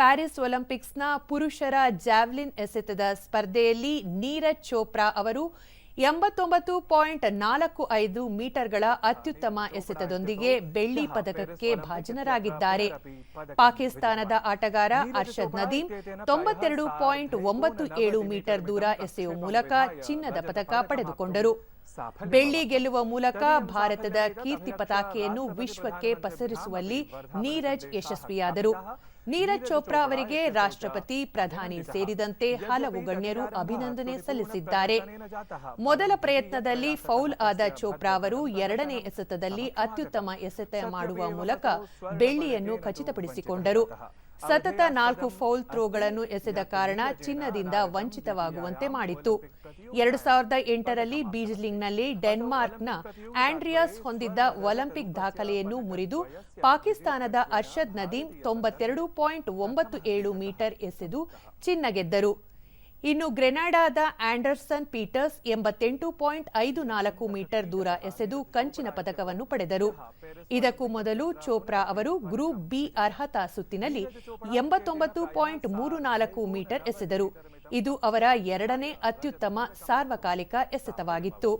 Paris ಒಲಿಂಪಿಕ್ಸ್ನ ಪುರುಷರ javelin ಎಸೆತದ ಸ್ಪರ್ಧೆಯಲ್ಲಿ ನೀರಜ್ ಚೋಪ್ರಾ ಅವರು ಎಂಬತ್ತೊಂಬತ್ತು ಪಾಯಿಂಟ್ ನಾಲ್ಕು ಐದು ಮೀಟರ್ಗಳ ಅತ್ಯುತ್ತಮ ಎಸೆತದೊಂದಿಗೆ ಬೆಳ್ಳಿ ಪದಕಕ್ಕೆ ಭಾಜನರಾಗಿದ್ದಾರೆ. ಪಾಕಿಸ್ತಾನದ ಆಟಗಾರ ಅರ್ಷದ್ ನದೀಮ್ ತೊಂಬತ್ತೆರಡು ಪಾಯಿಂಟ್ ಒಂಬತ್ತು ಏಳು ಮೀಟರ್ ದೂರ ಎಸೆಯುವ ಮೂಲಕ ಚಿನ್ನದ ಪದಕ ಪಡೆದುಕೊಂಡರು. ಬೆಳ್ಳಿ ಗೆಲ್ಲುವ ಮೂಲಕ ಭಾರತದ ಕೀರ್ತಿ ಪತಾಕೆಯನ್ನು ವಿಶ್ವಕ್ಕೆ ಪಸರಿಸುವಲ್ಲಿ ನೀರಜ್ ಯಶಸ್ವಿಯಾದರು. ನೀರಜ್ ಚೋಪ್ರಾ ಅವರಿಗೆ ರಾಷ್ಟ್ರಪತಿ ಪ್ರಧಾನಿ ಸೇರಿದಂತೆ ಹಲವು ಗಣ್ಯರು ಅಭಿನಂದನೆ ಸಲ್ಲಿಸಿದ್ದಾರೆ. ಮೊದಲ ಪ್ರಯತ್ನದಲ್ಲಿ ಫೌಲ್ ಆದ ಚೋಪ್ರಾ ಅವರು ಎರಡನೇ ಎಸೆತದಲ್ಲಿ ಅತ್ಯುತ್ತಮ ಎಸೆತ ಮಾಡುವ ಮೂಲಕ ಬೆಳ್ಳಿಯನ್ನು ಖಚಿತಪಡಿಸಿಕೊಂಡರು. ಸತತ ನಾಲ್ಕು ಫೌಲ್ ಥ್ರೋಗಳನ್ನು ಎಸೆದ ಕಾರಣ ಚಿನ್ನದಿಂದ ವಂಚಿತವಾಗುವಂತೆ ಮಾಡಿತ್ತು. ಎರಡು ಸಾವಿರದ ಎಂಟರಲ್ಲಿ ಬೀಜ್ಲಿಂಗ್ನಲ್ಲಿ ಡೆನ್ಮಾರ್ಕ್ನ ಆಂಡ್ರಿಯಾಸ್ ಹೊಂದಿದ್ದ ಒಲಿಂಪಿಕ್ ದಾಖಲೆಯನ್ನು ಮುರಿದು ಪಾಕಿಸ್ತಾನದ ಅರ್ಷದ್ ನದೀಮ್ ತೊಂಬತ್ತೆರಡು ಪಾಯಿಂಟ್ ಒಂಬತ್ತು ಏಳು ಮೀಟರ್ ಎಸೆದು ಚಿನ್ನ ಗೆದ್ದರು. ಇನ್ನು ಗ್ರೆನಾಡಾದ ಆಂಡರ್ಸನ್ ಪೀಟರ್ಸ್ ಎಂಬತ್ತೆಂಟು ಪಾಯಿಂಟ್ ಐದು ನಾಲ್ಕು ಮೀಟರ್ ದೂರ ಎಸೆದು ಕಂಚಿನ ಪದಕವನ್ನು ಪಡೆದರು. ಇದಕ್ಕೂ ಮೊದಲು ಚೋಪ್ರಾ ಅವರು ಗ್ರೂಪ್ ಬಿ ಅರ್ಹತಾ ಸುತ್ತಿನಲ್ಲಿ ಎಂಬತ್ತೊಂಬತ್ತು ಪಾಯಿಂಟ್ ಮೂರು ನಾಲ್ಕು ಮೀಟರ್ ಎಸೆದರು. ಇದು ಅವರ ಎರಡನೇ ಅತ್ಯುತ್ತಮ ಸಾರ್ವಕಾಲಿಕ ಎಸೆತವಾಗಿತ್ತು.